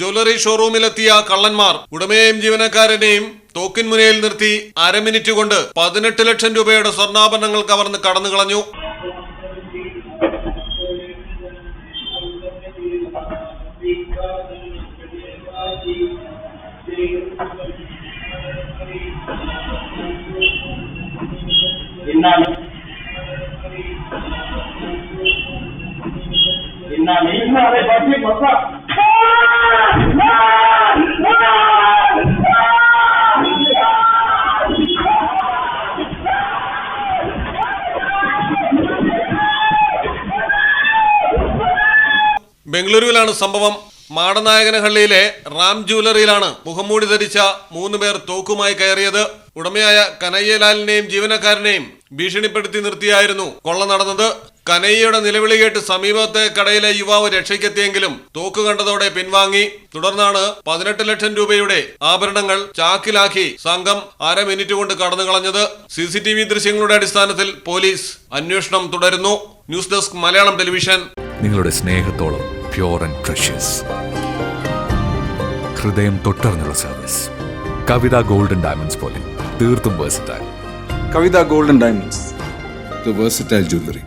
Jewellery ഷോറൂമിലെത്തിയ കള്ളന്മാർ ഉടമയെയും ജീവനക്കാരനെയും തോക്കിൻ മുനയിൽ നിർത്തി അരമിനിറ്റ് കൊണ്ട് പതിനെട്ട് ലക്ഷം രൂപയുടെ സ്വർണാഭരണങ്ങൾ കവർന്ന് കടന്നു കളഞ്ഞു ഇന്നാണ് ഇന്നാണ് ഇന്നാണ് ബംഗളൂരുവിലാണ് സംഭവം. മാടനായകനഹള്ളിയിലെ റാം ജ്വല്ലറിയിലാണ് മുഖംമൂടി ധരിച്ച മൂന്ന് പേർ തോക്കുമായി കയറിയത്. ഉടമയായ കനയ്യലാലിനെയും ജീവനക്കാരനെയും ഭീഷണിപ്പെടുത്തി നിർത്തിയായിരുന്നു കൊള്ള നടന്നത്. കനയ്യയുടെ നിലവിളി കേട്ട് സമീപത്തെ കടയിലെ യുവാവ് രക്ഷയ്ക്കെത്തിയെങ്കിലും തോക്ക് കണ്ടതോടെ പിൻവാങ്ങി. തുടർന്നാണ് പതിനെട്ട് ലക്ഷം രൂപയുടെ ആഭരണങ്ങൾ ചാക്കിലാക്കി സംഘം അര മിനിറ്റ് കൊണ്ട് കടന്നു കളഞ്ഞത്. സി സി ടി വി ദൃശ്യങ്ങളുടെ അടിസ്ഥാനത്തിൽ പോലീസ് അന്വേഷണം തുടരുന്നു. News desk Malayalam television. നിങ്ങളുടെ സ്നേഹത്തോളം പ്യോർ ആൻഡ് പ്രഷ്യസ് ഹൃദയം തൊട്ടറിഞ്ഞുള്ള സർവീസ് കവിത ഗോൾഡൻ ഡയമണ്ട്സ് പോലെ തീർത്തും versatile Kavitha golden diamonds. The versatile jewellery